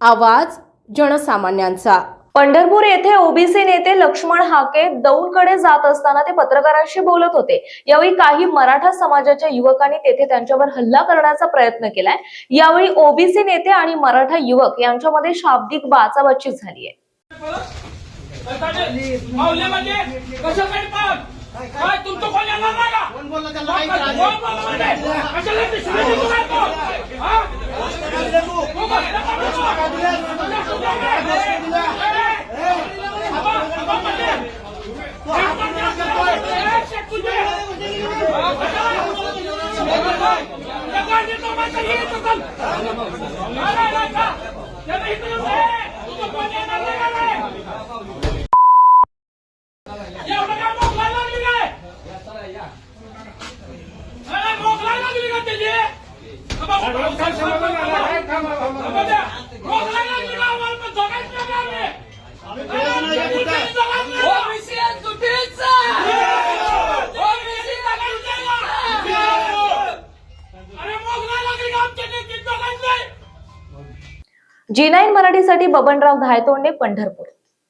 आवाज जनसामान्यांचा. पंढरपूर येथे ओबीसी नेते लक्ष्मण हाके दौंडकडे जात असताना ते पत्रकारांशी बोलत होते. यावेळी काही मराठा समाजाच्या युवकांनी तेथे त्यांच्यावर हल्ला करण्याचा प्रयत्न केलाय. यावेळी ओबीसी नेते आणि मराठा युवक यांच्यामध्ये शाब्दिक बाचाबाची झाली आहे. Jangan ditombat lagi kan. Jangan itu G nine मराठीसाठी बबनराव धायतोंडे पंढरपूर.